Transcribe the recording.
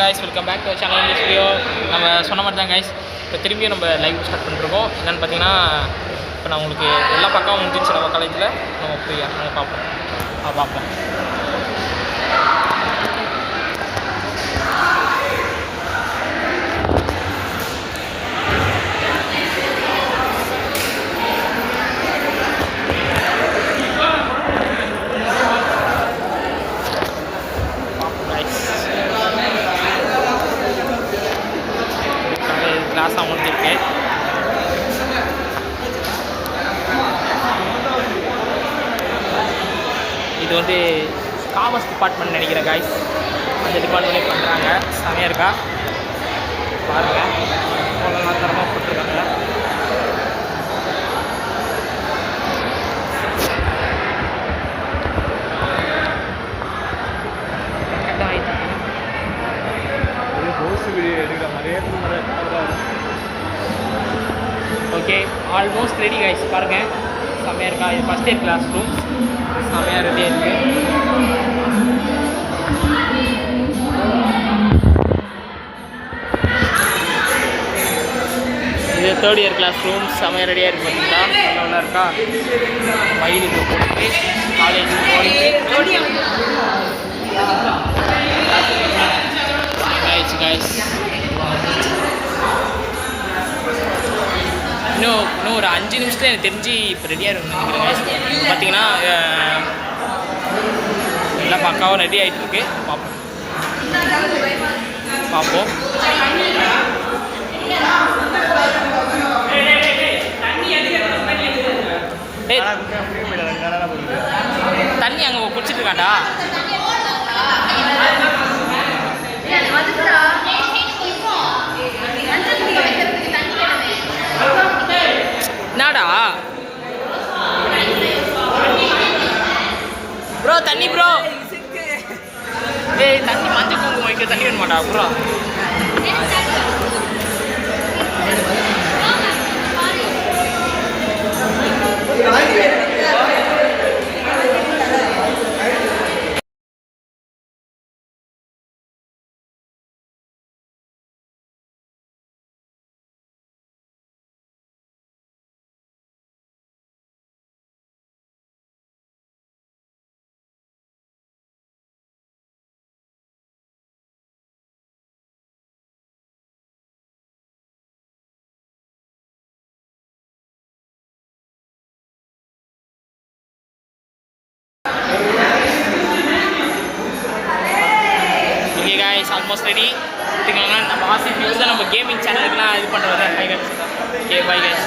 guys welcome back to channel English video நம்ம சொன்ன மாதிரி தான் கைஸ் இப்போ திரும்பியும் நம்ம லைவ் ஸ்டார்ட் பண்ணிருக்கோம். என்னென்னு பார்த்தீங்கன்னா இப்போ நான் உங்களுக்கு எல்லா பக்கமும் முடிஞ்சிச்சு நம்ம காலேஜில் நம்ம போய் நம்ம பார்ப்போம். பார்ப்போம். ஆசை அவங்களுக்கு இருக்கு இது வந்து காமர்ஸ் டிபார்ட்மெண்ட் நினைக்கிறேன் காய்ஸ் அந்த டிபார்ட்மெண்ட்லேயே பண்ணுறாங்க செமையாக இருக்கா? பாருங்கள் ஓகே ஆல்மோஸ்ட் ரெடி கைஸ் பாருங்கள் செம்மையாக இருக்கா? இது ஃபஸ்ட் இயர் கிளாஸ் ரூம் செம்மையாக ரெடியாக இருக்குது இது தேர்ட் இயர் கிளாஸ் ரூம் செம்மையாக ரெடியாக இருக்குது பார்த்தீங்களா நல்லா ஒன்றா இருக்கா மயிலுக்கு போட்டு காலேஜ் போயிட்டு கைஸ் கைஸ் இன்னும் இன்னும் ஒரு அஞ்சு நிமிஷத்தில் எனக்கு தெரிஞ்சு இப்போ ரெடியாக இருக்கும் பார்த்தீங்கன்னா எல்லாம் பக்காவும் ரெடி ஆகிட்டு இருக்கு பார்ப்போம் பார்ப்போம் தண்ணி அங்கே குடிச்சிட்டு இருக்காண்டா என்னடா ப்ரோ தண்ணி ப்ரோ ஏய் தண்ணி மஞ்சள் குங்குமம் வைக்க தண்ணி வேணும் மாட்டா ப்ரோ ஆல்மோஸ்ட் ஆல்மோஸ்ட் ரெடி ஓகேங்களா நம்ம ஆசிஃப் நியூஸ் தான் நம்ம கேமிங் சேனலுக்குலாம் இது பண்ணுறது bye guys okay bye guys